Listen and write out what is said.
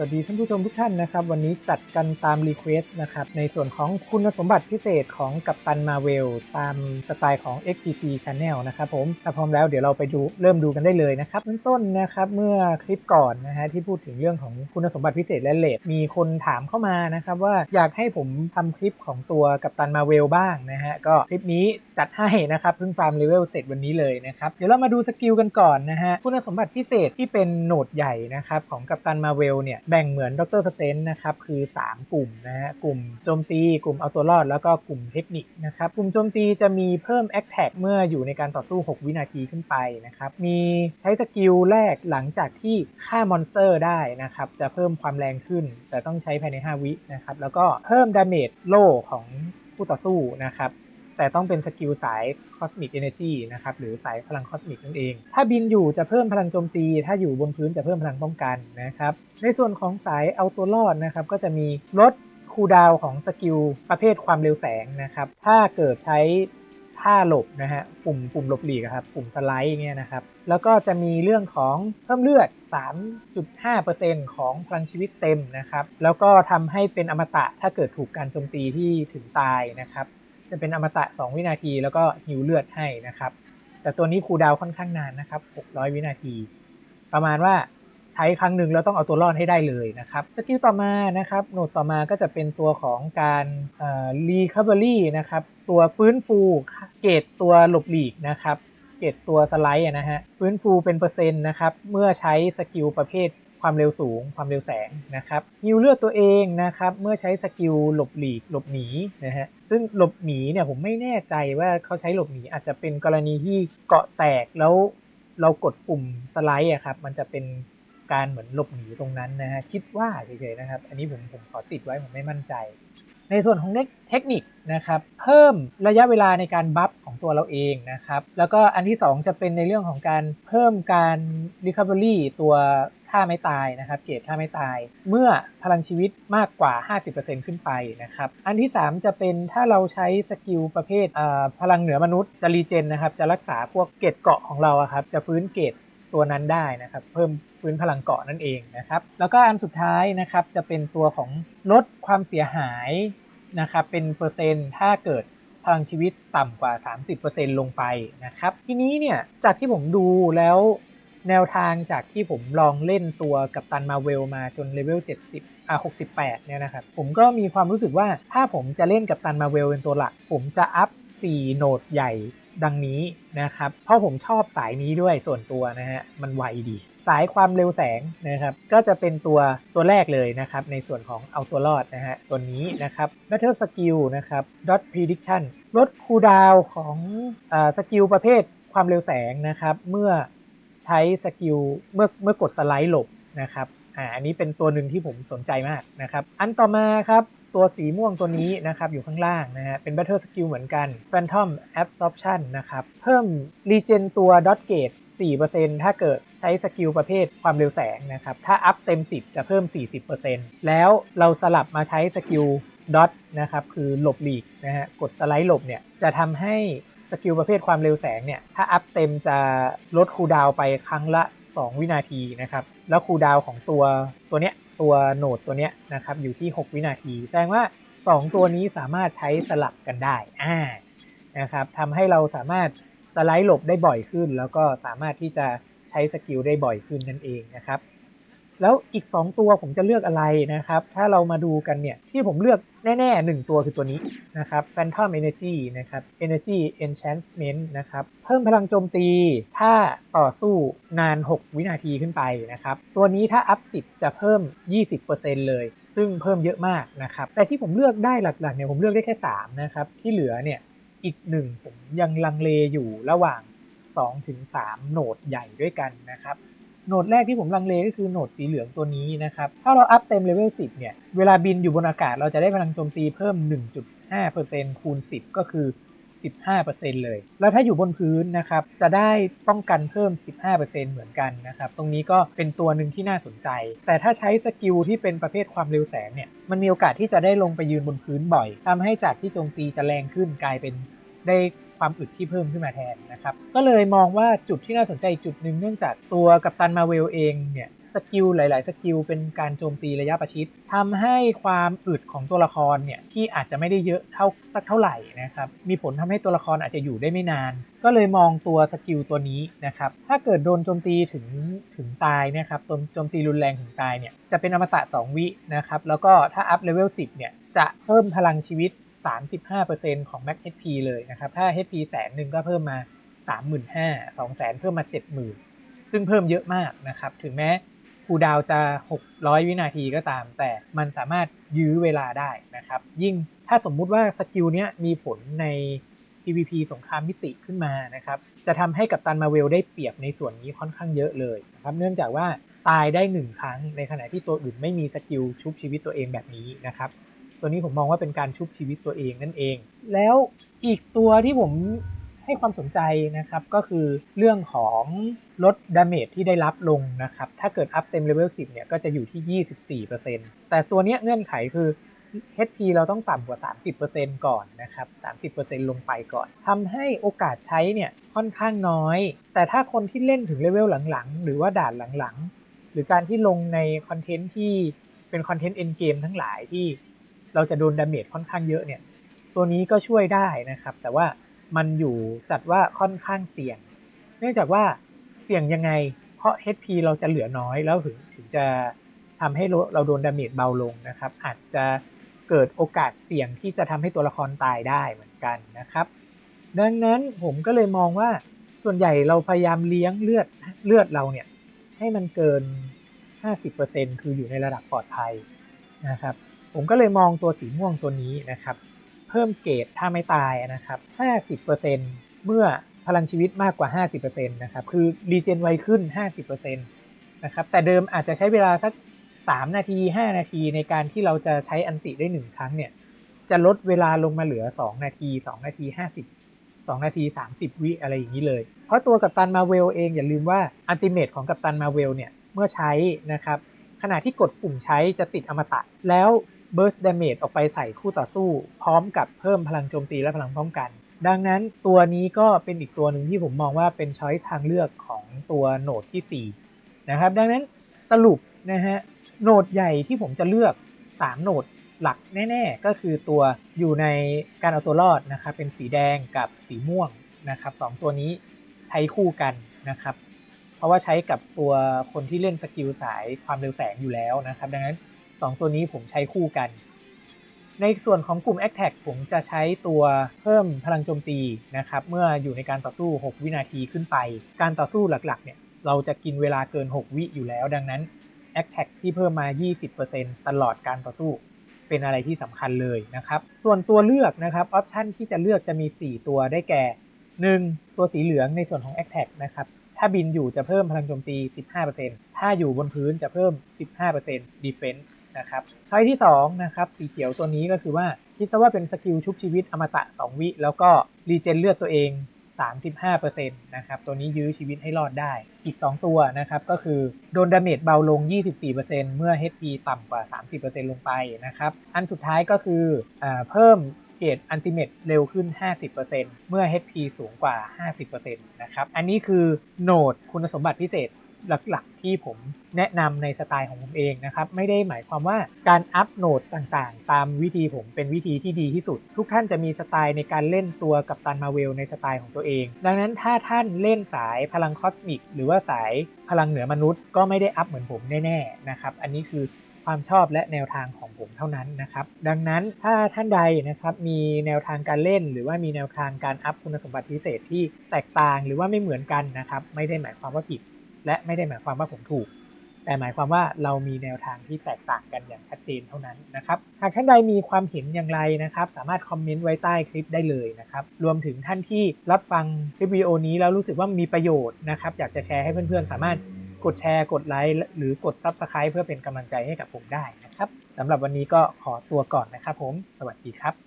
วัสดีท่านผู้ชมทุกท่านนะครับ วันนี้จัดกันตามรีเควสต์นะครับ ในส่วนของคุณสมบัติพิเศษของกัปตันมาเวลตามสไตล์ของ XTC Channel นะครับผมถ้าพร้อมแล้วเดี๋ยวเราไปดูเริ่มดูกันได้เลยนะครับเริ่มต้นนะครับเมื่อคลิปก่อนนะฮะที่พูดถึงเรื่องของคุณสมบัติพิเศษและเลทมีคนถามเข้ามานะครับว่าอยากให้ผมทำคลิปของตัวกัปตันมาเวลบ้างนะฮะก็คลิปนี้จัดให้นะครับเพิ่งฟาร์มเลเวลเสร็จวันนี้เลยนะครับเดี๋ยวเรามาดูสกิลกันก่อนนะฮะคุณสมบัติพิเศษที่เป็นโหนดใหญ่นะครับของกัปตันมาเวลเนี่ยแบ่งเหมือนดรสเตนนะครับคือ 3 กลุ่มนะฮะกลุ่มโจมตี กลุ่มเอาตัวรอด แล้วก็กลุ่มเทคนิคนะครับกลุ่มโจมตีจะมีเพิ่มแอคแท็กเมื่ออยู่ในการต่อสู้ 6 วินาทีขึ้นไปนะครับมีใช้สกิลแรกหลังจากที่ฆ่ามอนสเตอร์ได้นะครับจะเพิ่มความแรงขึ้น แต่ต้องใช้ภายใน 5 วินะครับแล้วก็เพิ่มดาเมจโล่ของผู้ต่อสู้นะครับ แต่ต้องเป็นสกิลสาย Cosmic Energy นะครับหรือสายพลังคอสมิกนั่นเอง ถ้าบินอยู่จะเพิ่มพลังโจมตี ถ้าอยู่บนพื้นจะเพิ่มพลังป้องกันนะครับในส่วนของสายเอาตัวรอดนะครับก็จะมีลดคูลดาวของสกิลประเภทความเร็วแสงนะครับถ้าเกิดใช้ท่าหลบนะฮะปุ่มปุ่มหลบหลีกครับปุ่มสไลด์เนี่ยนะครับแล้วก็จะมีเรื่องของเพิ่มเลือด 3.5%ของพลังชีวิตเต็มนะครับแล้วก็ทำให้เป็นอมตะถ้าเกิดถูกการโจมตีที่ถึงตายนะครับ จะเป็นอมตะ 2 วินาที แล้วก็หิวเลือดให้นะครับ แต่ตัวนี้คูดาวค่อนข้างนานนะครับ 600 วินาที ประมาณว่าใช้ครั้งหนึ่งแล้วต้องเอาตัวรอดให้ได้เลยนะครับ สกิลต่อมานะครับโหนดต่อมาก็จะเป็นตัวของการรีคัฟเวอรี่นะครับ ตัวฟื้นฟูเกตตัวหลบหลีกนะครับ เกตตัวสไลด์นะฮะ ฟื้นฟูเป็นเปอร์เซ็นต์นะครับ เมื่อใช้สกิลประเภท ความเร็วสูง ความเร็วแสงนะครับฮิวเลือดตัวเองนะครับเมื่อใช้สกิลหลบหลีกหลบหนีนะฮะซึ่งหลบหนีเนี่ยผมไม่แน่ใจว่าเขาใช้หลบหนีอาจจะเป็นกรณีที่เกาะแตกแล้วเรากดปุ่มสไลด์อะครับมันจะเป็นการเหมือนหลบหนีตรงนั้นนะฮะคิดว่าเฉยๆนะครับ อันนี้ผมผมขอติดไว้ผมไม่มั่นใจ ในส่วนของเทคนิคนะครับเพิ่มระยะเวลาในการบัฟของตัวเราเองนะครับ แล้วก็อันที่ 2 จะเป็นในเรื่องของการเพิ่มการ Recovery ตัว ท่าไม่ตายนะครับเกรดท่าไม่ตาย เมื่อพลังชีวิตมากกว่า 50%ขึ้นไปนะครับอันที่ 3 จะเป็นถ้าเราใช้สกิลประเภทพลังเหนือมนุษย์จะรีเจนนะครับจะรักษาพวกเกรดเกาะของเราครับจะฟื้นเกรดตัวนั้นได้นะครับเพิ่มฟื้นพลังเกาะนั่นเองนะครับแล้วก็อันสุดท้ายนะครับจะเป็นตัวของลดความเสียหายนะครับเป็นเปอร์เซ็นต์ถ้าเกิดพลังชีวิตต่ำกว่า 30%ลงไปนะครับทีนี้เนี่ยจากที่ผมดูแล้ว แนวทางจากที่ผมลองเล่นตัวกับตันมาเวลมาจนเลเวล 70อ่า68 เนี่ยนะครับ ผมก็มีความรู้สึกว่าถ้าผมจะเล่นกับตันมาเวลเป็นตัวหลัก ผมจะอัพ 4 โหนดใหญ่ดังนี้นะครับ เพราะผมชอบสายนี้ด้วยส่วนตัวนะฮะ มันไวดี สายความเร็วแสงนะครับ ก็จะเป็นตัวตัวแรกเลยนะครับ ในส่วนของเอาตัวรอดนะฮะ ตัวนี้นะครับ Battle Skill นะครับ Dot Prediction ลดคูลดาวของอสกิลประเภทความเร็วแสงนะครับ เมื่อ ใช้สกิลเมื่อเมื่อกดสไลด์หลบนะครับอ่าอันนี้เป็นตัวหนึ่งที่ผมสนใจมากนะครับ อันต่อมาครับตัวสีม่วงตัวนี้นะครับอยู่ข้างล่างนะฮะเป็น Battle Skill เหมือนกัน Phantom Absorption นะครับ เพิ่ม Regen ตัว Dot Gate 4%ถ้าเกิดใช้สกิลประเภทความเร็วแสงนะครับ ถ้าอัพเต็ม 10 จะเพิ่ม 40%แล้วเราสลับมาใช้สกิล Dot นะครับคือหลบหลีกนะฮะกดสไลด์หลบเนี่ยจะทำให้สกิลประเภทความเร็วแสงเนี่ยถ้าอัพเต็มจะลดคูดาวไปครั้งละ 2 วินาทีนะครับแล้วคูดาวของตัวตัวเนี้ยตัวโหนดตัวเนี้ยนะครับอยู่ที่ 6 วินาที แสดงว่า 2 ตัวนี้สามารถใช้สลับกันได้อ่านะครับทำให้เราสามารถสไลด์หลบได้บ่อยขึ้น แล้วก็สามารถที่จะใช้สกิลได้บ่อยขึ้นนั่นเองนะครับ แล้วอีก 2 ตัวผมจะเลือกอะไรนะครับ ถ้าเรามาดูกันเนี่ย ที่ผมเลือกแน่ๆ 1 ตัวคือตัวนี้นะครับ Phantom Energy นะครับ Energy Enchantment นะครับ เพิ่มพลังโจมตี ถ้าต่อสู้นาน 6 วินาทีขึ้นไปนะครับ ตัวนี้ถ้าอัพ 10 จะเพิ่ม 20%เลย ซึ่งเพิ่มเยอะมากนะครับ แต่ที่ผมเลือกได้หลักๆ เนี่ย ผมเลือกได้แค่ 3 นะครับ ที่เหลือเนี่ย อีกหนึ่งผมยังลังเลอยู่ระหว่าง 2-3 โหนดใหญ่ด้วยกันนะครับ โหนดแรกที่ผมลังเลก็คือโหนดสีเหลืองตัวนี้นะครับ ถ้าเราอัพเต็มเลเวล 10 เนี่ย เวลาบินอยู่บนอากาศเราจะได้พลังโจมตีเพิ่ม 1.5%คูณ 10 ก็คือ 15%เลย แล้วถ้าอยู่บนพื้นนะครับ จะได้ป้องกันเพิ่ม 15%เหมือนกันนะครับ ตรงนี้ก็เป็นตัวหนึ่งที่น่าสนใจ แต่ถ้าใช้สกิลที่เป็นประเภทความเร็วแสงเนี่ย มันมีโอกาสที่จะได้ลงไปยืนบนพื้นบ่อยทำให้จากที่โจมตีจะแรงขึ้นกลายเป็นได้ ความอึดที่เพิ่มขึ้นมาแทนนะครับ ก็เลยมองว่าจุดที่น่าสนใจจุดหนึ่งเนื่องจากตัวกัปตันมาเวลเองเนี่ยสกิลหลาย ๆ สกิลเป็นการโจมตีระยะประชิดทำให้ความอึดของตัวละครเนี่ยที่อาจจะไม่ได้เยอะเท่าสักเท่าไหร่นะครับมีผลทำให้ตัวละครอาจจะอยู่ได้ไม่นาน ก็เลยมองตัวสกิลตัวนี้นะครับถ้าเกิดโดนโจมตีถึงถึงตายนะครับโดนโจมตีรุนแรงถึงตายเนี่ยจะเป็นอมตะ 2 วินะครับแล้วก็ถ้าอัพเลเวล10เนี่ย จะเพิ่มพลังชีวิต 35%ของ Max HP เลยนะครับ ถ้า HP แสนหนึ่งก็เพิ่มมา 35,000 200,000 เพิ่มมา 70,000 ซึ่งเพิ่มเยอะมากนะครับ ถึงแม้คูดาวจะ 600 วินาทีก็ตาม แต่มันสามารถยื้อเวลาได้นะครับ ยิ่งถ้าสมมุติว่าสกิลเนี้ยมีผลใน PVP สงครามมิติขึ้นมานะครับ จะทำให้กับตันมาเวลได้เปรียบในส่วนนี้ค่อนข้างเยอะเลยนะครับ เนื่องจากว่าตายได้ 1 ครั้งในขณะที่ตัวอื่นไม่มีสกิลชุบชีวิตตัวเองแบบนี้นะครับ ตัวนี้ผมมองว่าเป็นการชุบชีวิตตัวเองนั่นเอง แล้วอีกตัวที่ผมให้ความสนใจนะครับก็คือเรื่องของลดดาเมจที่ได้รับลงนะครับ ถ้าเกิดอัพเต็มเลเวล10 เนี่ยก็จะอยู่ที่ 24%แต่ตัวเนี้ยเงื่อนไขคือ HP เราต้องต่ำกว่า 30%ก่อนนะครับ 30%ลงไปก่อนทำให้โอกาสใช้เนี่ยค่อนข้างน้อย แต่ถ้าคนที่เล่นถึงเลเวลหลังๆ หรือว่าด่านหลังๆ หรือการที่ลงในคอนเทนต์ที่เป็นคอนเทนต์เอ็นเกมทั้งหลายที่ เราจะโดนดาเมจค่อนข้างเยอะเนี่ย ตัวนี้ก็ช่วยได้นะครับ แต่ว่ามันอยู่จัดว่าค่อนข้างเสี่ยง เนื่องจากว่าเสี่ยงยังไง เพราะ HP เราจะเหลือน้อยแล้วถึงถึงจะทำให้เราโดนดาเมจเบาลงนะครับ อาจจะเกิดโอกาสเสี่ยงที่จะทำให้ตัวละครตายได้เหมือนกันนะครับ ดังนั้นผมก็เลยมองว่าส่วนใหญ่เราพยายามเลี้ยงเลือดเลือดเราเนี่ยให้มันเกิน 50%คืออยู่ในระดับปลอดภัยนะครับ ผมก็เลยมองตัวสีม่วงตัวนี้นะครับ เพิ่มเกรดถ้าไม่ตายนะครับ 50%เมื่อพลังชีวิตมากกว่า 50%นะครับ คือรีเจนไวขึ้น 50%นะครับ แต่เดิมอาจจะใช้เวลาสัก 3 นาที 5 นาทีในการที่เราจะใช้อันติได้ 1 ครั้งเนี่ย จะลดเวลาลงมาเหลือ 2 นาที 2 นาที 50 2 นาที 30 วิอะไรอย่างนี้เลย เพราะตัวกัปตันมาเวลเองอย่าลืมว่าอันติเมตของกัปตันมาเวลเนี่ย เมื่อใช้นะครับขณะที่กดปุ่มใช้จะติดอมตะ แล้ว burst damage ออกไปใส่คู่ต่อสู้ พร้อมกับเพิ่มพลังโจมตีและพลังป้องกัน ดังนั้นตัวนี้ก็เป็นอีกตัวหนึ่งที่ผมมองว่าเป็นช้อยทางเลือกของตัวโหนดที่4นะครับดังนั้นสรุปนะฮะโหนดใหญ่ที่ผมจะเลือก 3 โหนดหลักแน่ๆ ก็คือตัวอยู่ในการเอาตัวรอดนะครับเป็นสีแดงกับสีม่วงนะครับสตัวนี้ใช้คู่กันนะครับ เพราะว่าใช้กับตัวคนที่เล่นสกิลสายความเร็วแสงอยู่แล้วนะครับ ดังนั้น 2 ตัวนี้ผมใช้คู่กัน ในส่วนของกลุ่ม a t t a c ผมจะใช้ตัวเพิ่มพลังโจมตีนะครับ เมื่ออยู่ในการต่อสู้ 6 วินาทีขึ้นไป การต่อสู้หลักๆเนี่ยเราจะกินเวลาเกิน 6 วิอยู่แล้ว ดังนั้น a t t a c ที่เพิ่มมา 20%ตลอดการต่อสู้เป็นอะไรที่สำคัญเลยนะครับ ส่วนตัวเลือกนะครับออปชันที่จะเลือกจะมี 4 ตัวได้แก่ 1. ตัวสีเหลืองในส่วนของ a t t a c นะครับ ถ้าบินอยู่จะเพิ่มพลังโจมตี 15%ถ้าอยู่บนพื้นจะเพิ่ม 15% defense นะครับช้อยที่2นะครับสีเขียวตัวนี้ก็คือว่าคิดซะว่าเป็นสกิลชุบชีวิตอมตะ 2 วิ แล้วก็รีเจนเลือดตัวเอง 35%นะครับตัวนี้ยื้อชีวิตให้รอดได้ อีก 2 ตัวนะครับก็คือโดนดาเมจเบาลง 24%เมื่อ HP ต่ำกว่า 30%ลงไปนะครับอันสุดท้ายก็คืออเพิ่ม เกรดอันติเมตเร็วขึ้น 50%เมื่อ HP สูงกว่า 50%นะครับ อันนี้คือโหนดคุณสมบัติพิเศษหลักๆ ที่ผมแนะนำในสไตล์ของผมเองนะครับ ไม่ได้หมายความว่าการอัพโหนดต่างๆ ตามวิธีผมเป็นวิธีที่ดีที่สุด ทุกท่านจะมีสไตล์ในการเล่นตัวกับตันมาเวลในสไตล์ของตัวเอง ดังนั้นถ้าท่านเล่นสายพลังคอสมิก หรือว่าสายพลังเหนือมนุษย์ ก็ไม่ได้อัพเหมือนผมแน่ๆนะครับ อันนี้คือ ความชอบและแนวทางของผมเท่านั้นนะครับ ดังนั้นถ้าท่านใดนะครับมีแนวทางการเล่น หรือว่ามีแนวทางการอัพคุณสมบัติพิเศษที่แตกต่างหรือว่าไม่เหมือนกันนะครับไม่ได้หมายความว่าผิด และไม่ได้หมายความว่าผมถูก แต่หมายความว่าเรามีแนวทางที่แตกต่างกันอย่างชัดเจนเท่านั้นนะครับหากท่านใดมีความเห็นอย่างไรนะครับ สามารถคอมเมนต์ไว้ใต้คลิปได้เลยนะครับรวมถึงท่านที่รับฟังคลิปวิดีโอนี้แล้วรู้สึกว่ามีประโยชน์นะครับอยากจะแชร์ให้เพื่อนๆ สามารถ กดแชร์ กดไลค์หรือกด Subscribe เพื่อเป็นกำลังใจให้กับผมได้นะครับสำหรับวันนี้ก็ขอตัวก่อนนะครับผม สวัสดีครับ